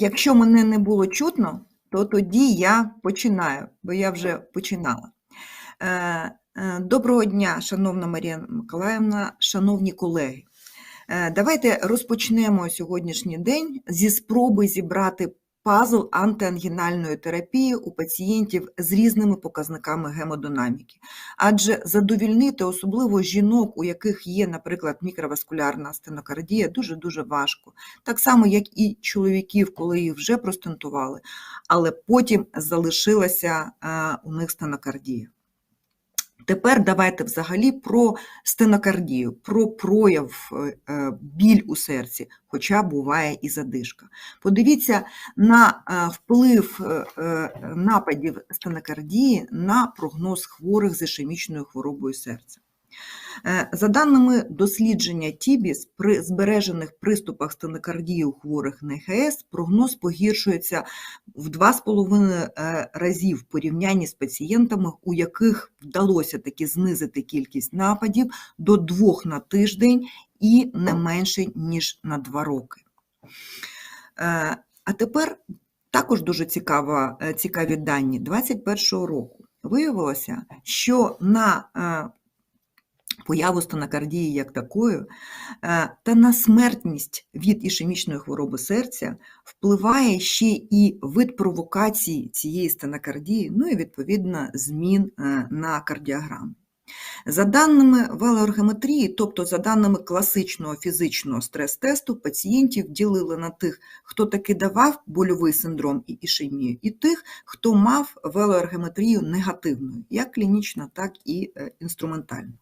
Якщо мене не було чутно, то тоді я починаю, бо я вже починала. Е, е, Доброго дня, шановна Марія Миколаївна, шановні колеги. Е, Давайте розпочнемо сьогоднішній день зі спроби зібрати пазл антиангінальної терапії у пацієнтів з різними показниками гемодинаміки. Адже задовільнити особливо жінок, у яких є, наприклад, мікроваскулярна стенокардія, дуже-дуже важко. Так само, як і чоловіків, коли їх вже простентували, але потім залишилася е, у них стенокардія. Тепер давайте взагалі про стенокардію, про прояв е, е, біль у серці, хоча буває і задишка. Подивіться на е, вплив нападів стенокардії на прогноз хворих з ішемічною хворобою серця. Е, За даними дослідження ТІБІС, при збережених приступах стенокардії у хворих на ЕХС прогноз погіршується в 2,5 е, разів в порівнянні з пацієнтами, у яких вдалося таки знизити кількість нападів до 2 на тиждень і не менше, ніж на 2 роки. Е, А тепер також дуже цікава, цікаві дані 2021 року. Виявилося, що на появу стенокардії як такої, е, та на смертність від ішемічної хвороби серця впливає ще і вид провокації цієї стенокардії, ну і відповідно змін е, на кардіограму. За даними велоергометрії, тобто за даними класичного фізичного стрес-тесту, пацієнтів ділили на тих, хто таки давав больовий синдром і ішемію, і тих, хто мав велоергометрію негативною, як клінічно, так і е, інструментально.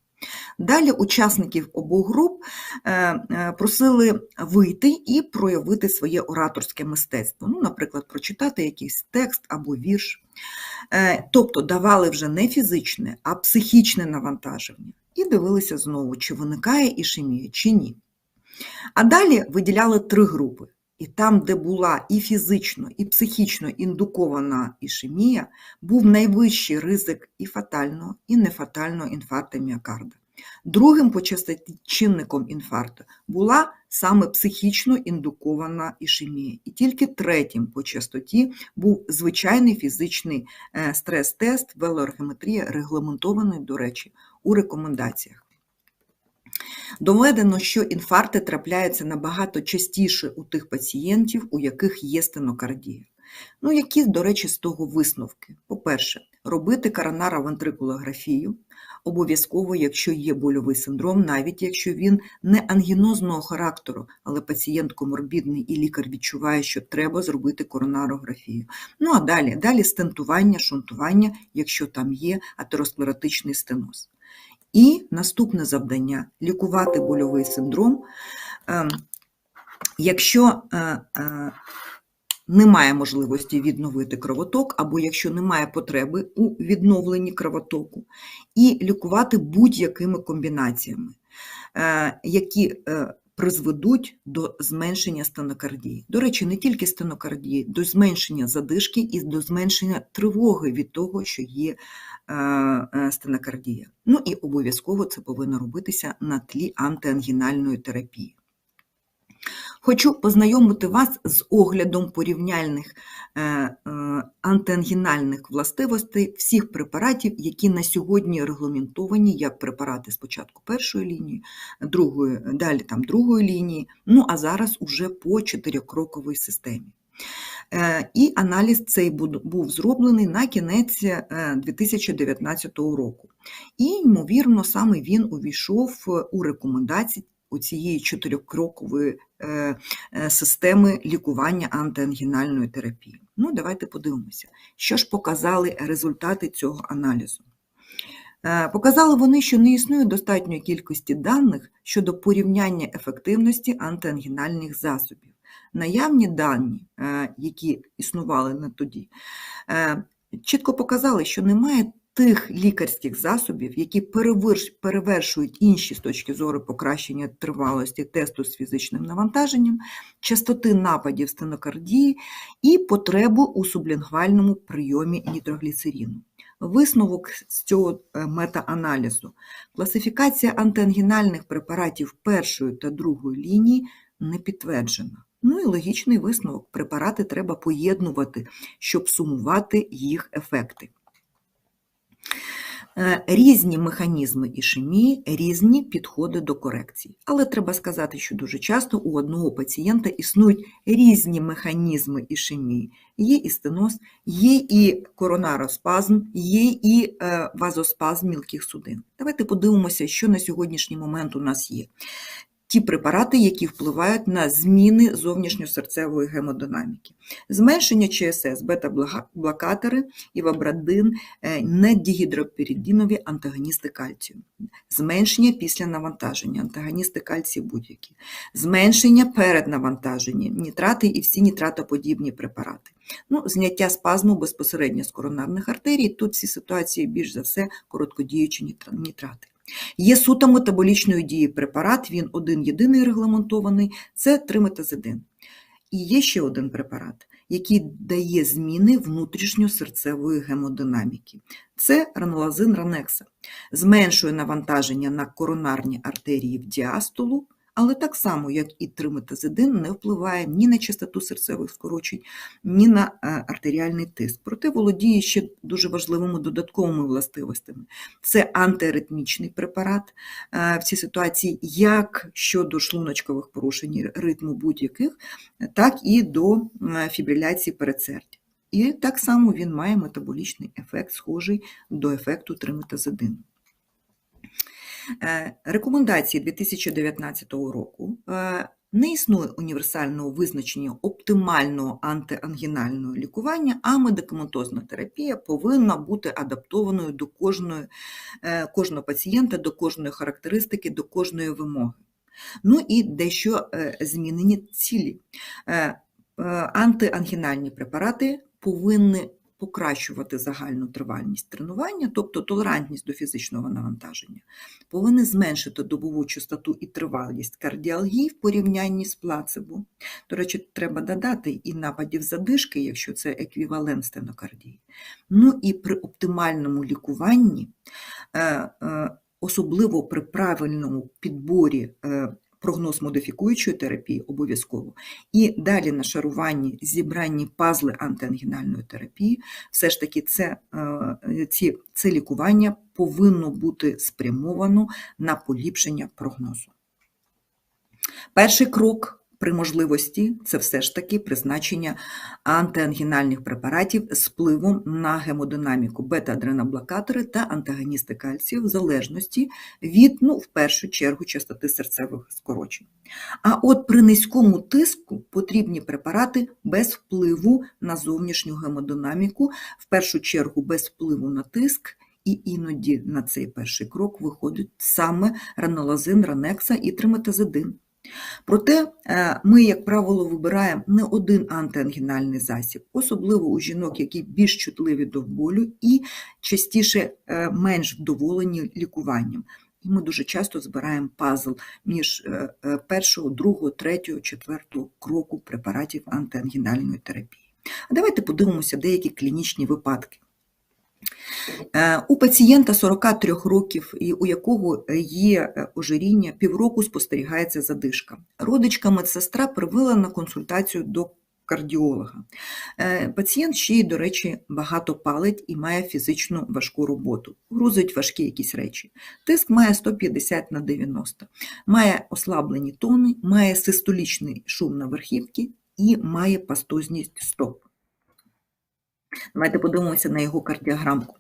Далі учасників обох груп е, е, просили вийти і проявити своє ораторське мистецтво, ну, наприклад, прочитати якийсь текст або вірш. Е, Тобто давали вже не фізичне, а психічне навантаження. І дивилися знову, чи виникає ішемія, чи ні. А далі виділяли три групи. І там, де була і фізично, і психічно індукована ішемія, був найвищий ризик і фатального, і нефатального інфаркту міокарда. Другим по частоті чинником інфаркту була саме психічно індукована ішемія. І тільки третім по частоті був звичайний фізичний е, стрес-тест, велоергометрія, регламентований, до речі, у рекомендаціях. Доведено, що інфаркти трапляються набагато частіше у тих пацієнтів, у яких є стенокардія. Ну, які, до речі, з того висновки? По-перше, робити коронаровентрикулографію обов'язково, якщо є больовий синдром, навіть якщо він не ангінозного характеру, але пацієнт коморбідний і лікар відчуває, що треба зробити коронарографію. Ну а далі, далі стентування, шунтування, якщо там є атеросклеротичний стеноз. І наступне завдання лікувати больовий синдром. Ем, Якщо е, е, немає можливості відновити кровоток, або якщо немає потреби у відновленні кровотоку, і лікувати будь-якими комбінаціями, е, які призведуть до зменшення стенокардії. До речі, не тільки стенокардії, до зменшення задишки і до зменшення тривоги від того, що є е, е, стенокардія. Ну і обов'язково це повинно робитися на тлі антиангінальної терапії. Хочу познайомити вас з оглядом порівняльних е, е, антиангінальних властивостей всіх препаратів, які на сьогодні регламентовані як препарати спочатку першої лінії, другої, далі там другої лінії, ну а зараз уже по чотирикроковій системі. Е, І аналіз цей був зроблений на кінець е, 2019 року. І, ймовірно, саме він увійшов у рекомендації у цієї чотирикрокової е, е, системи лікування антиангінальної терапії. Ну, давайте подивимося, що ж показали результати цього аналізу. Е, Показали вони, що не існує достатньої кількості даних щодо порівняння ефективності антиангінальних засобів. Наявні дані, які існували на тоді, чітко показали, що немає тих лікарських засобів, які перевершують інші з точки зору покращення тривалості тесту з фізичним навантаженням, частоти нападів стенокардії і потребу у сублінгвальному прийомі нітрогліцерину. Висновок з цього е, метааналізу. Класифікація антиангінальних препаратів першої та другої лінії не підтверджена. Ну і логічний висновок. Препарати треба поєднувати, щоб сумувати їх ефекти. Е, Різні механізми ішемії, різні підходи до корекції. Але треба сказати, що дуже часто у одного пацієнта існують різні механізми ішемії. Є і стеноз, є і коронароспазм, є і е, вазоспазм мілких судин. Давайте подивимося, що на сьогоднішній момент у нас є. Ті препарати, які впливають на зміни зовнішньосерцевої гемодинаміки. Зменшення ЧСС, бета-блокатори, івабрадин, е, недігідроперидинові антагоністи кальцію. Зменшення після навантаження, антагоністи кальцію будь-які. Зменшення перед навантаженням, нітрати і всі нітратоподібні препарати. Ну, Зняття спазму безпосередньо з коронарних артерій. Тут всі ситуації більш за все короткодіючі нітрати. Є суто метаболічної дії препарат, він один єдиний регламентований це триметазидин. І є ще один препарат, який дає зміни внутрішньосерцевої гемодинаміки. Це ранолазин ранекса. Зменшує навантаження на коронарні артерії в діастолу, але так само, як і триметазидин, не впливає ні на частоту серцевих скорочень, ні на е, артеріальний тиск. Проте володіє ще дуже важливими додатковими властивостями. Це антиаритмічний препарат е, в цій ситуації, як щодо шлуночкових порушень ритму будь-яких, так і до е, фібриляції передсердя. І так само він має метаболічний ефект, схожий до ефекту триметазидину. Е, рекомендації 2019 року е, не існує універсального визначення оптимального антиангінального лікування, а медикаментозна терапія повинна бути адаптованою до кожної, е, кожного пацієнта, до кожної характеристики, до кожної вимоги. Ну і дещо змінені цілі. Антиангінальні препарати повинні покращувати загальну тривальність тренування, тобто толерантність до фізичного навантаження, повинні зменшити добову частоту і тривалість кардіалгії в порівнянні з плацебо. До речі, треба додати і нападів задишки, якщо це еквівалент стенокардії. Ну і при оптимальному лікуванні, е, е, особливо при правильному підборі е, прогноз модифікуючої терапії обов'язково. І далі на шаруванні, зібранні пазли антиангінальної терапії, все ж таки це, е, ці, це лікування повинно бути спрямовано на поліпшення прогнозу. Перший крок при можливості це все ж таки призначення антиангінальних препаратів з впливом на гемодинаміку, бета-адреноблокатори та антагоністи кальцію в залежності від, ну, в першу чергу, частоти серцевих скорочень. А от при низькому тиску потрібні препарати без впливу на зовнішню гемодинаміку, в першу чергу без впливу на тиск. І іноді на цей перший крок виходить саме ранолазин, ранекса і триметазидин. Проте е, ми, як правило, вибираємо не один антиангінальний засіб, особливо у жінок, які більш чутливі до болю і частіше е, менш вдоволені лікуванням. І ми дуже часто збираємо пазл між е, першого, другого, третього, четвертого кроку препаратів антиангінальної терапії. А давайте подивимося деякі клінічні випадки. Е, у пацієнта 43 років, у якого є е, ожиріння, півроку спостерігається задишка. Родичка медсестра привела на консультацію до кардіолога. Е, пацієнт ще й, до речі, багато палить і має фізичну важку роботу, грузить важкі якісь речі. Тиск має 150 на 90, має ослаблені тони, має систолічний шум на верхівці і має пастозність стоп. Давайте подивимося на його кардіограмку.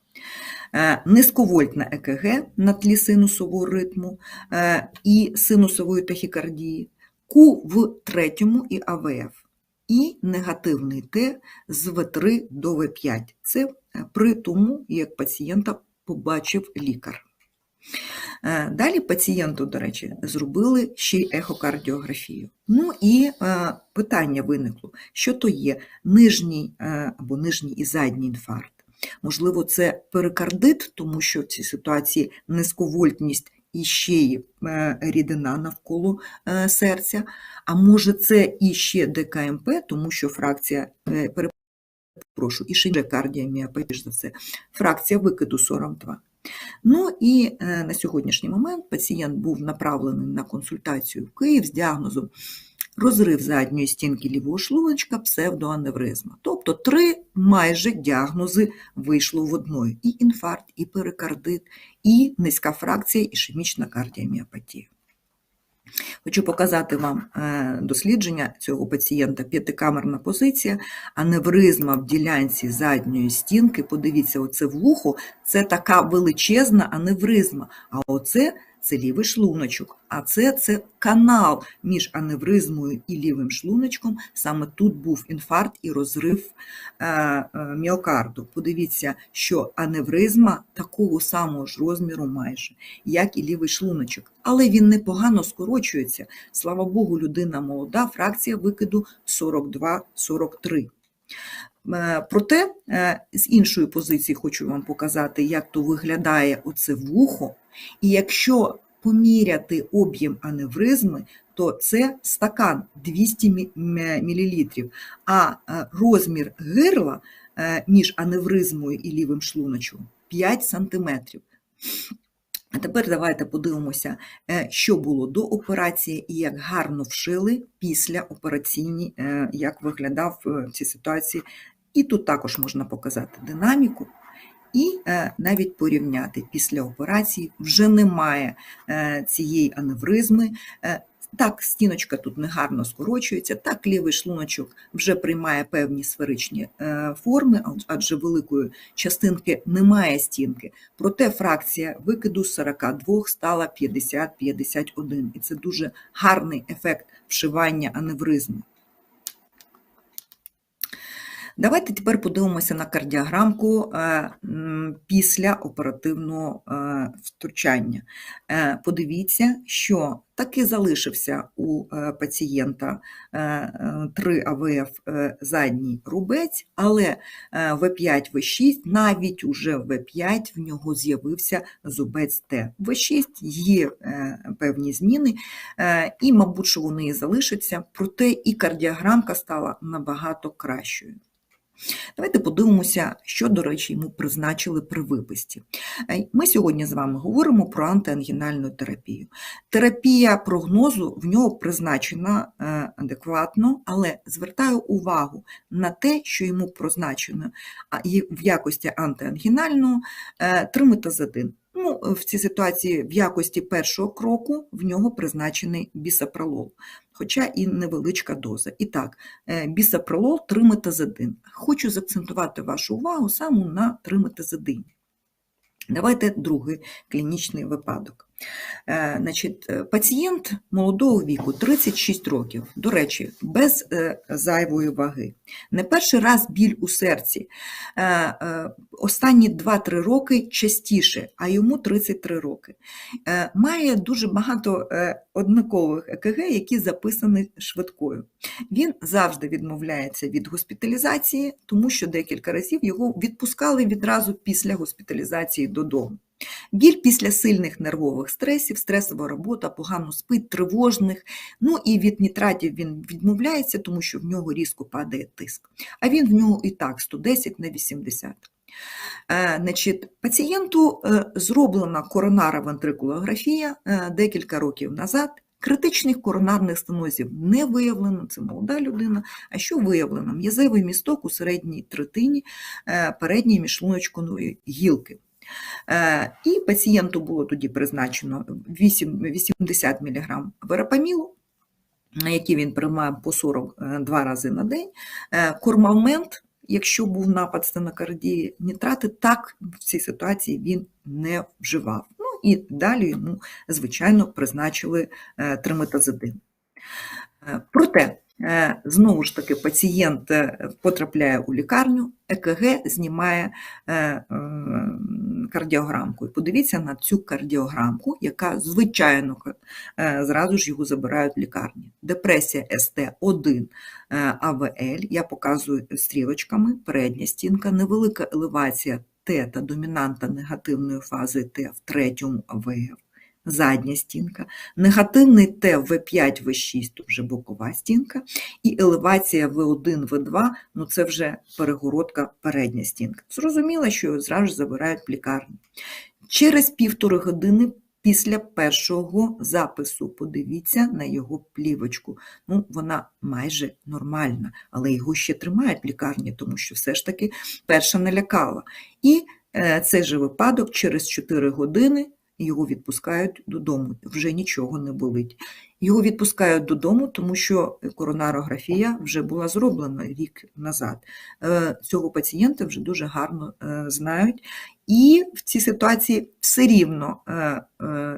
Е, низьковольтна ЕКГ на тлі синусового ритму е, і синусової тахікардії, Q в третьому і АВФ, і негативний Т з В3 до В5. Це при тому, як пацієнта побачив лікар. Е, далі пацієнту, до речі, зробили ще й ехокардіографію. Ну і е, питання виникло, що то є нижній е, або нижній і задній інфаркт. Можливо, це перикардит, тому що в цій ситуації низьковольтність і ще й рідина навколо серця, а може це і ще ДКМП, тому що фракція перепрошую, і ще кардіоміопатія, за все, фракція викиду 42. Ну і е, на сьогоднішній момент пацієнт був направлений на консультацію в Київ з діагнозом розрив задньої стінки лівого шлуночка, псевдоаневризма. Тобто три майже діагнози вийшло в одної: і інфаркт, і перикардит, і низька фракція, ішемічна кардіоміопатія. Хочу показати вам е, дослідження цього пацієнта. П'ятикамерна позиція, аневризма в ділянці задньої стінки. Подивіться, оце вухо це така величезна аневризма. А оце це лівий шлуночок. А це, це канал між аневризмою і лівим шлуночком. Саме тут був інфаркт і розрив е, е, міокарду. Подивіться, що аневризма такого самого ж розміру майже, як і лівий шлуночок. Але він непогано скорочується. Слава Богу, людина молода, фракція викиду 42-43. Е, Проте з іншої позиції хочу вам показати, як то виглядає оце вухо. І якщо поміряти об'єм аневризми, то це стакан 200 мл, а е, розмір гирла е, між аневризмою і лівим шлуночком 5 см. А тепер давайте подивимося, е, що було до операції і як гарно вшили після операційні, як виглядав в цій ситуації. І тут також можна показати динаміку. І е, навіть порівняти після операції вже немає е, цієї аневризми. Е, так, стіночка тут негарно скорочується, так лівий шлуночок вже приймає певні сферичні форми, адже великої частинки немає стінки. Проте фракція викиду з 42 стала 50-51. І це дуже гарний ефект вшивання аневризми. Давайте тепер подивимося на кардіограмку е, після оперативного е, втручання. Е, Подивіться, що таки залишився у пацієнта 3 АВФ задній рубець, але е, В5, В6, навіть уже в В5 в нього з'явився зубець Т. В 6 є певні зміни, і, мабуть, що вони і залишаться, проте і кардіограмка стала набагато кращою. Давайте подивимося, що, до речі, йому призначили при виписці. Е, Ми сьогодні з вами говоримо про антиангінальну терапію. Терапія прогнозу в нього призначена е, адекватно, але звертаю увагу на те, що йому призначено в якості антиангінального е, триметазидин. Ну, в цій ситуації в якості першого кроку в нього призначений бісопролол, хоча і невеличка доза. І так, бісапролол, бісопролол триметазидин. Хочу закцентувати вашу увагу саме на триметазидині. Давайте другий клінічний випадок. Е, Значить, е, пацієнт молодого віку, 36 років, до речі, без е, зайвої ваги. Не перший раз біль у серці. Останні 2-3 роки частіше, а йому 33 роки. Має дуже багато однакових ЕКГ, які записані швидкою. Він завжди відмовляється від госпіталізації, тому що декілька разів його відпускали відразу після госпіталізації додому. Біль після сильних нервових стресів, стресова робота, погано спить, тривожних. Ну і від нітратів він відмовляється, тому що в нього різко падає тиск. А він в нього і так 110 на 80. Е, Значить, пацієнту е, зроблена коронара вентрикулографія е, декілька років назад. Критичних коронарних стенозів не виявлено, це молода людина. А що виявлено? М'язевий місток у середній третині передньої міжшлуночкової гілки. Е, І пацієнту було тоді призначено 8, 80 мг верапамілу, який він приймає по 42 рази на день. Е, Кормалмент, якщо був напад стенокардії, нітрати, так в цій ситуації він не вживав. Ну і далі йому, звичайно, призначили е, триметазидин. Е, Проте, е, знову ж таки, пацієнт е, потрапляє у лікарню, ЕКГ знімає е, кардіограмку. І подивіться на цю кардіограмку, яка, звичайно, е, зразу ж його забирають в лікарні. Депресія СТ1 е, АВЛ, я показую стрілочками, передня стінка, невелика елевація Т та домінанта негативної фази Т в третьому АВФ, задня стінка, негативний Т в 5 В6, то вже бокова стінка, і елевація В1, В2, ну це вже перегородка передня стінка. Зрозуміло, що його зразу забирають в лікарню. Через півтори години після першого запису. Подивіться на його плівочку. Ну, вона майже нормальна, але його ще тримають в лікарні, тому що все ж таки перша налякала. І е, цей же випадок через 4 години його відпускають додому. Вже нічого не болить. Його відпускають додому, тому що коронарографія вже була зроблена рік назад. Е, Цього пацієнта вже дуже гарно е, знають. І в цій ситуації все рівно е,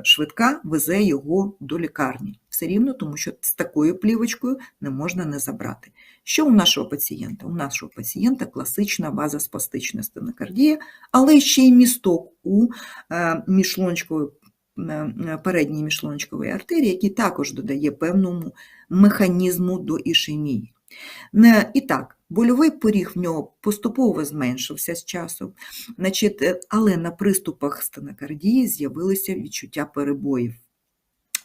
швидка везе його до лікарні. Все рівно, тому що з такою плівочкою не можна не забрати. Що у нашого пацієнта? У нашого пацієнта класична базоспастична стенокардія, але ще й місток у е, міжшлунчкової е, передній міжшлунчкової артерії, який також додає певному механізму до ішемії. І так, больовий поріг в нього поступово зменшився з часом, е, але на приступах стенокардії з'явилися відчуття перебоїв.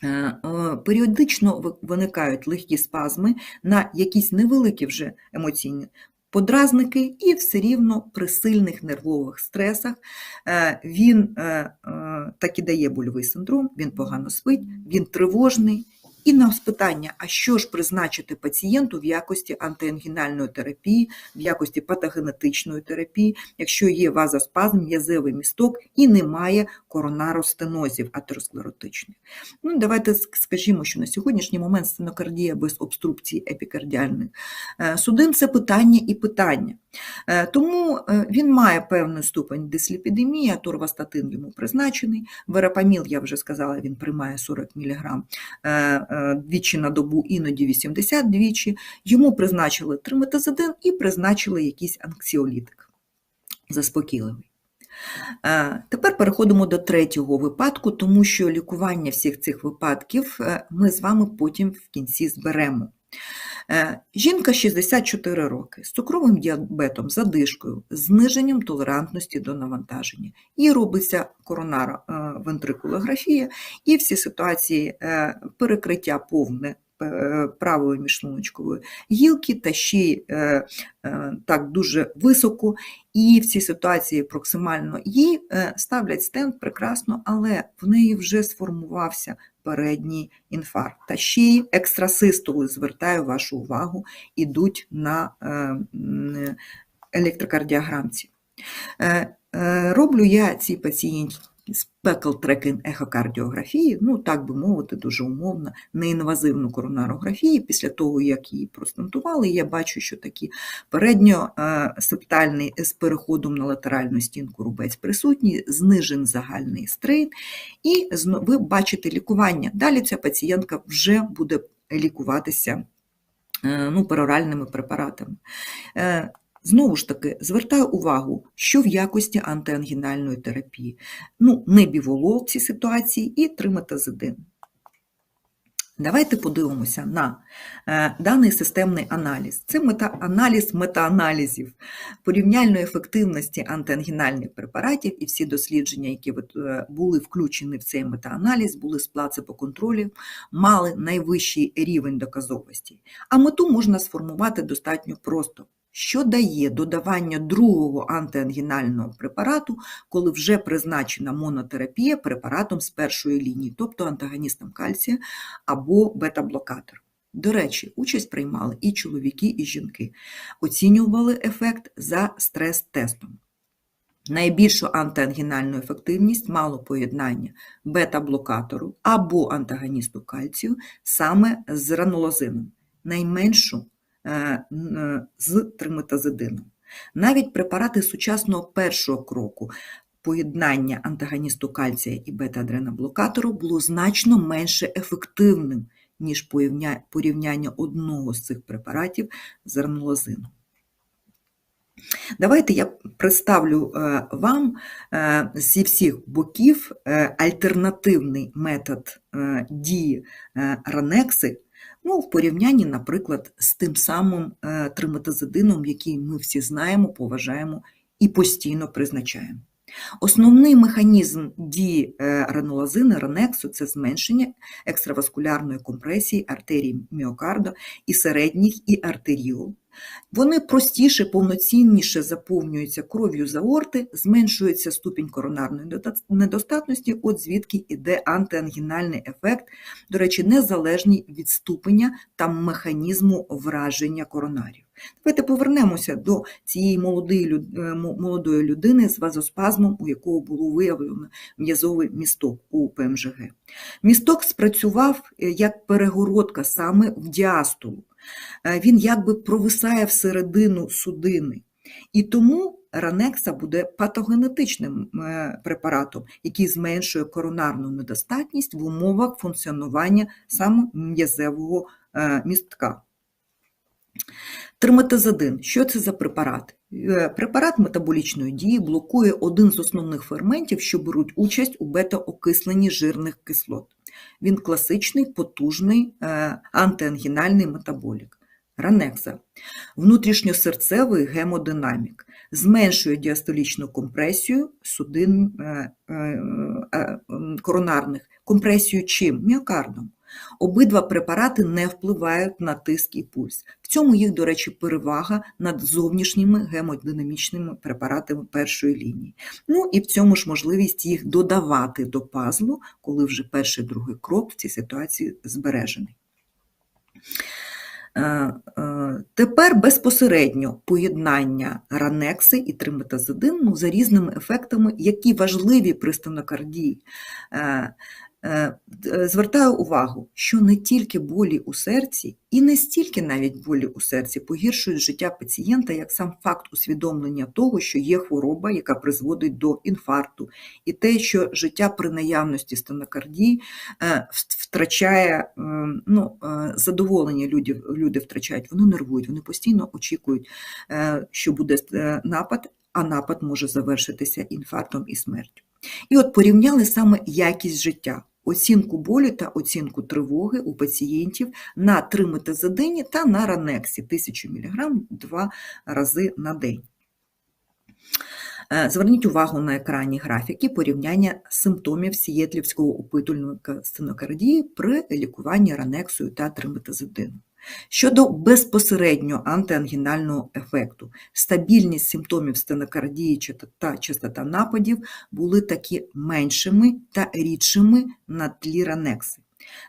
Е, е, Періодично виникають легкі спазми на якісь невеликі вже емоційні подразники, і все рівно при сильних нервових стресах е, він так і дає больовий синдром, він погано спить, він тривожний. І на питання, а що ж призначити пацієнту в якості антиангінальної терапії, в якості патогенетичної терапії, якщо є вазоспазм, м'язевий місток і немає коронаростенозів атеросклеротичних. Ну, давайте скажімо, що на сьогоднішній момент стенокардія без обструкції епікардіальних е, судин – це питання і питання. Е, Тому е, він має певний ступень дисліпідемії, аторвастатин йому призначений. Верапаміл, я вже сказала, він приймає 40 мг двічі на добу, іноді 80 двічі. Йому призначили триметазидин і призначили якийсь анксіолітик заспокійливий. Е, Тепер переходимо до третього випадку, тому що лікування всіх цих випадків е, ми з вами потім в кінці зберемо. Е, Жінка 64 роки з цукровим діабетом, задишкою, зниженням толерантності до навантаження. Їй робиться коронара вентрикулографія, і всі ситуації е, перекриття повне е, правої міжшлуночкової гілки та ще й е, е, так дуже високо. І в цій ситуації проксимально їй е, ставлять стенд прекрасно, але в неї вже сформувався передній інфаркт. Та ще й екстрасистоли, звертаю вашу увагу, ідуть на е, електрокардіограмці. Е, е, Роблю я цій пацієнті спекл-трекінг ехокардіографії, ну так би мовити, дуже умовно, неінвазивну коронарографію. Після того, як її простентували, я бачу, що такі передньосептальний з переходом на латеральну стінку рубець присутній, знижен загальний стрейн, і ви бачите лікування. Далі ця пацієнтка вже буде лікуватися е, ну, пероральними препаратами. Знову ж таки, звертаю увагу, що в якості антиангінальної терапії. Ну, не біволол в цій ситуації і триметазидин. Давайте подивимося на е, даний системний аналіз. Це мета, аналіз метааналізів порівняльної ефективності антиангінальних препаратів і всі дослідження, які е, були включені в цей метааналіз, були з плацебо-контролів, мали найвищий рівень доказовості. А мету можна сформувати достатньо просто. Що дає додавання другого антиангінального препарату, коли вже призначена монотерапія препаратом з першої лінії, тобто антагоністом кальція або бета-блокатор. До речі, участь приймали і чоловіки, і жінки. Оцінювали ефект за стрес-тестом. Найбільшу антиангінальну ефективність мало поєднання бета-блокатору або антагоністу кальцію саме з ранолозином, найменшу з триметазидином. Навіть препарати сучасного першого кроку поєднання антагоністу кальція і бета-адреноблокатору було значно менше ефективним, ніж порівняння одного з цих препаратів з ранолозином. Давайте я представлю е, вам е, зі всіх боків е, альтернативний метод е, дії е, ранекси, ну, в порівнянні, наприклад, з тим самим е, триметазидином, який ми всі знаємо, поважаємо і постійно призначаємо. Основний механізм дії е, ранолазини, ранексу – це зменшення екстраваскулярної компресії артерій міокарда і середніх, і артеріол. Вони простіше, повноцінніше заповнюються кров'ю з аорти, зменшується ступінь коронарної недостатності, от звідки йде антиангінальний ефект, до речі, незалежний від ступеня та механізму враження коронарів. Давайте повернемося до цієї молодої, е, мо- молодої людини з вазоспазмом, у якого було виявлено м'язовий місток у ПМЖГ. Місток спрацював е, як перегородка саме в діастолу. Е, Він якби провисає всередину судини. І тому ранекса буде патогенетичним е, препаратом, який зменшує коронарну недостатність в умовах функціонування саме м'язевого е, містка. Триметазидин. Що це за препарат? Препарат метаболічної дії блокує один з основних ферментів, що беруть участь у бета-окисленні жирних кислот. Він класичний, потужний е, антиангінальний метаболік. Ранекса. Внутрішньосерцевий гемодинамік. Зменшує діастолічну компресію судин е, е, коронарних. Компресію чим? Міокардом. Обидва препарати не впливають на тиск і пульс. В цьому їх, до речі, перевага над зовнішніми гемодинамічними препаратами першої лінії. Ну і в цьому ж можливість їх додавати до пазлу, коли вже перший другий крок в цій ситуації збережений. Е, е, Тепер безпосередньо поєднання ранекси і триметазидин ну, за різними ефектами, які важливі при стенокардії. Е, е, Звертаю увагу, що не тільки болі у серці, і не стільки навіть болі у серці погіршують життя пацієнта, як сам факт усвідомлення того, що є хвороба, яка призводить до інфаркту, і те, що життя при наявності стенокардії е, втрачає ну, задоволення люди, люди втрачають, вони нервують, вони постійно очікують, що буде напад, а напад може завершитися інфарктом і смертю. І от порівняли саме якість життя, оцінку болю та оцінку тривоги у пацієнтів на триметазодині та на ранексі 1000 мг два рази на день. Е, Зверніть увагу на екрані графіки порівняння симптомів сієтлівського опитувальника стенокардії при лікуванні ранексою та триметазидином. Щодо безпосередньо антиангінального ефекту, стабільність симптомів стенокардії та частота нападів були таки меншими та рідшими на тлі ранекси.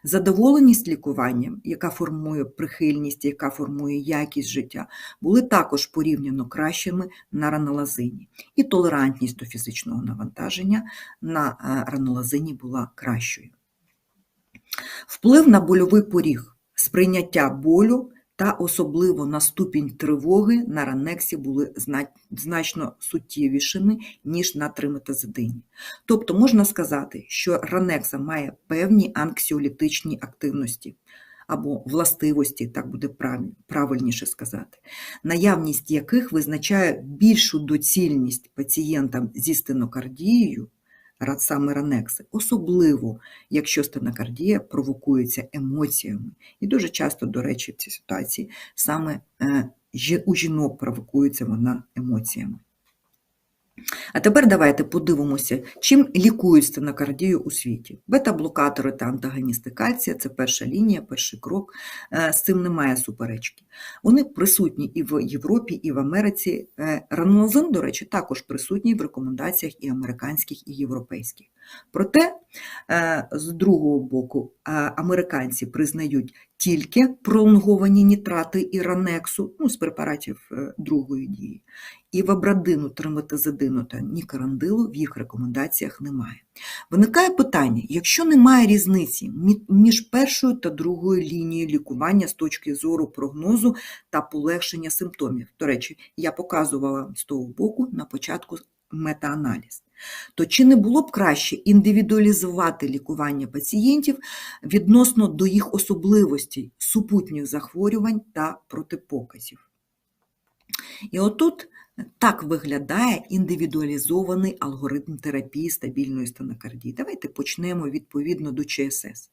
Задоволеність лікуванням, яка формує прихильність, яка формує якість життя, були також порівняно кращими на ранолазині. І толерантність до фізичного навантаження на е, ранолазині була кращою. Вплив на больовий поріг, сприйняття болю та особливо на ступінь тривоги на ранексі були значно суттєвішими, ніж на триметазидині. Тобто можна сказати, що ранекса має певні анксіолітичні активності або властивості, так буде правильніше сказати, наявність яких визначає більшу доцільність пацієнтам зі стенокардією, саме ранекси, особливо, якщо стенокардія провокується емоціями. І дуже часто, до речі, в цій ситуації саме е, у жінок провокується вона емоціями. А тепер давайте подивимося, чим лікують стенокардію у світі. Бета-блокатори та антагоністи кальція – це перша лінія, перший крок. Е, З цим немає суперечки. Вони присутні і в Європі, і в Америці. Е, до речі, також присутній в рекомендаціях і американських, і європейських. Проте, е, з другого боку, американці признають тільки пролонговані нітрати і ранексу, ну, з препаратів е, другої дії. І вабрадину, триметазидину та нікарандилу в їх рекомендаціях немає. Виникає питання, якщо немає різниці між першою та другою лінією лікування з точки зору прогнозу та полегшення симптомів. До речі, я показувала з того боку на початку метааналіз. То чи не було б краще індивідуалізувати лікування пацієнтів відносно до їх особливостей, супутніх захворювань та протипоказів? І отут так виглядає індивідуалізований алгоритм терапії стабільної стенокардії. Давайте почнемо відповідно до ЧСС.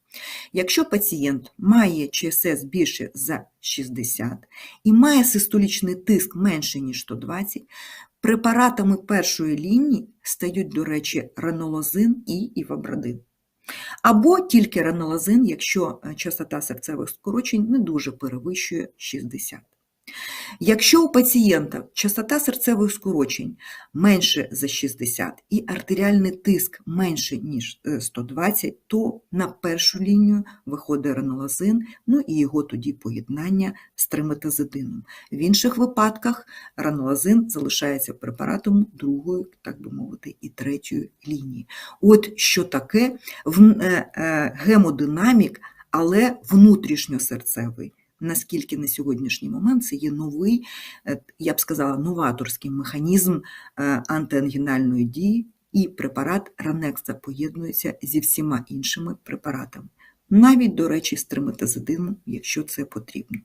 Якщо пацієнт має ЧСС більше за 60 і має систолічний тиск менше, ніж 120, препаратами першої лінії стають, до речі, ранолозин і івабрадин. Або тільки ранолазин, якщо е, частота серцевих скорочень не дуже перевищує 60. Якщо у пацієнта частота серцевих скорочень менше за 60 і артеріальний тиск менше, ніж е, 120, то на першу лінію виходить ранолазин, ну і його тоді поєднання з триметазидином. В інших випадках ранолазин залишається препаратом другої, так би мовити, і третьої лінії. От що таке е, е, гемодинамік, але внутрішньосерцевий. Наскільки на сьогоднішній момент це є новий, е, я б сказала, новаторський механізм е, антиангінальної дії, і препарат Ранекса поєднується зі всіма іншими препаратами, навіть, до речі, з триметазидином, якщо це потрібно.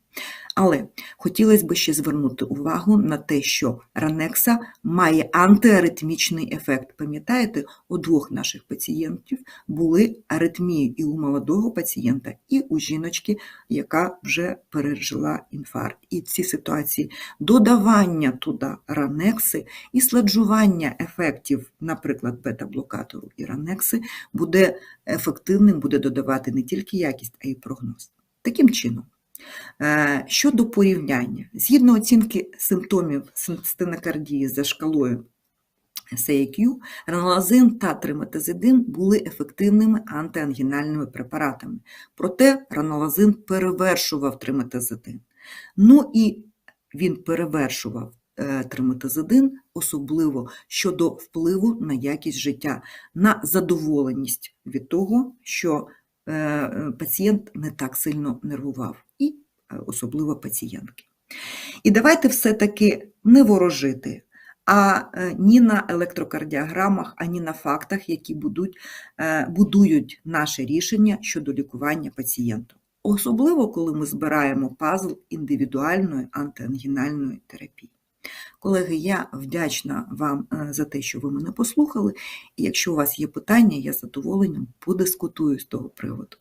Але хотілося б ще звернути увагу на те, що Ранекса має антиаритмічний ефект. Пам'ятаєте, у двох наших пацієнтів були аритмії і у молодого пацієнта, і у жіночки, яка вже пережила інфаркт. І в цій ситуації додавання туди ранекси і сладжування ефектів, наприклад, бета-блокатору і ранекси, буде ефективним, буде додавати не тільки якість, а й прогноз. Таким чином, Щодо порівняння, згідно оцінки симптомів стенокардії за шкалою SAQ, ранолазин та триметазидин були ефективними антиангінальними препаратами. Проте ранолазин перевершував триметазидин. Ну і він перевершував е, триметазидин, особливо щодо впливу на якість життя, на задоволеність від того, що е, е, пацієнт не так сильно нервував, е, особливо пацієнтки. І давайте все-таки не ворожити, а е, ні на електрокардіограмах, ані на фактах, які будуть, е, будують наше рішення щодо лікування пацієнта. Особливо, коли ми збираємо пазл індивідуальної антиангінальної терапії. Колеги, я вдячна вам е, за те, що ви мене послухали. І якщо у вас є питання, я з задоволенням подискутую з того приводу.